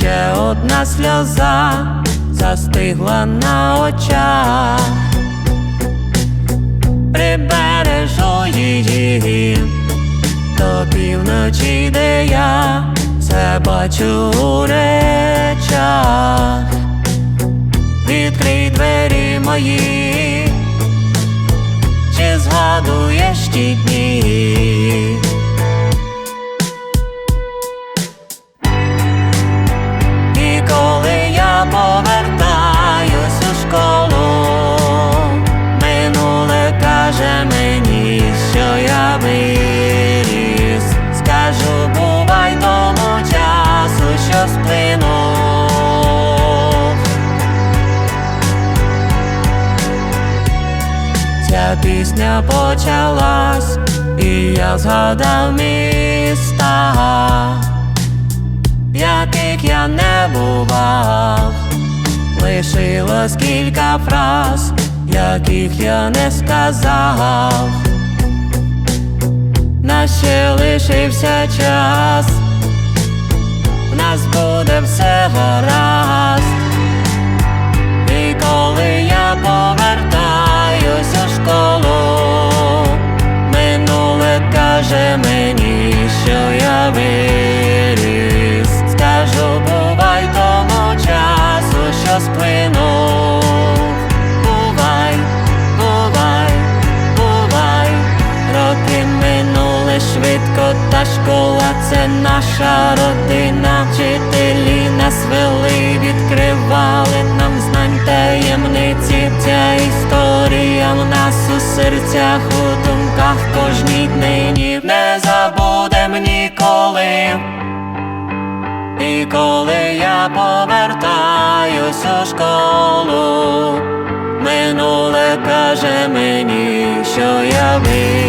ще одна сльоза застигла на очах, прибережу її до півночі, де я це бачу у речах. Відкрий двері мої, чи згадуєш ті дні? Пісня почалась, і я згадав міста яких я не бував, лишилось кілька фраз, яких я не сказав, нас ще лишився час, каже мені, що я виріс. Скажу, бувай тому часу, що сплинув. Бувай, бувай, бувай, роки минули швидко, та школа це наша родина. Вчителі нас вели, відкривали нам знань таємниці. Ця історія в нас у серцях, у думках кожній днині не забудем ніколи. І коли я повертаюсь у школу, минуле каже мені, що я виріс.